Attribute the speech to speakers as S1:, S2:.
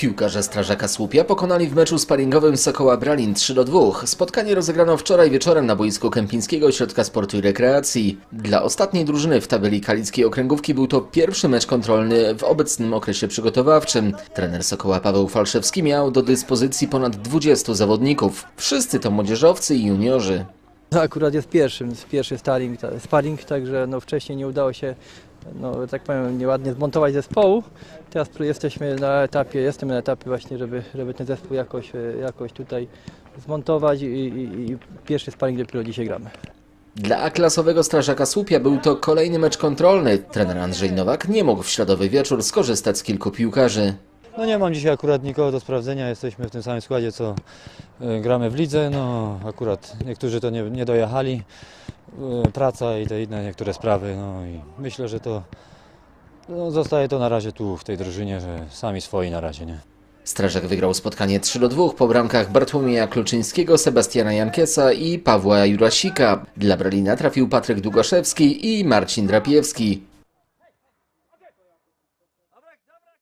S1: Piłkarze Strażaka Słupia pokonali w meczu sparingowym Sokoła Bralin 3 do 2. Spotkanie rozegrano wczoraj wieczorem na boisku Kępińskiego Ośrodka Sportu i Rekreacji. Dla ostatniej drużyny w tabeli kalickiej okręgówki był to pierwszy mecz kontrolny w obecnym okresie przygotowawczym. Trener Sokoła Paweł Falszewski miał do dyspozycji ponad 20 zawodników. Wszyscy to młodzieżowcy i juniorzy.
S2: No, Akurat jest pierwszym, pierwszy sparring, sparring także no, wcześniej nie udało się, no, tak powiem, nieładnie zmontować zespołu. Teraz jesteśmy na etapie, jestem na etapie właśnie, żeby, żeby ten zespół jakoś, e, jakoś tutaj zmontować i, i, i pierwszy sparring dopiero dzisiaj gramy.
S1: Dla A-klasowego Strażaka Słupia był to kolejny mecz kontrolny. Trener Andrzej Nowak nie mógł w środowy wieczór skorzystać z kilku piłkarzy.
S3: No nie mam dzisiaj akurat nikogo do sprawdzenia, jesteśmy w tym samym składzie co y, gramy w lidze, no akurat niektórzy to nie, nie dojechali, y, praca i te inne niektóre sprawy, no i myślę, że to no, zostaje to na razie tu w tej drużynie, że sami swoi na razie, nie?
S1: Strażak wygrał spotkanie 3 do 2 po bramkach Bartłomieja Kluczyńskiego, Sebastiana Jankiesa i Pawła Jurasika. Dla Bralina trafił Patryk Długaszewski i Marcin Drapiewski.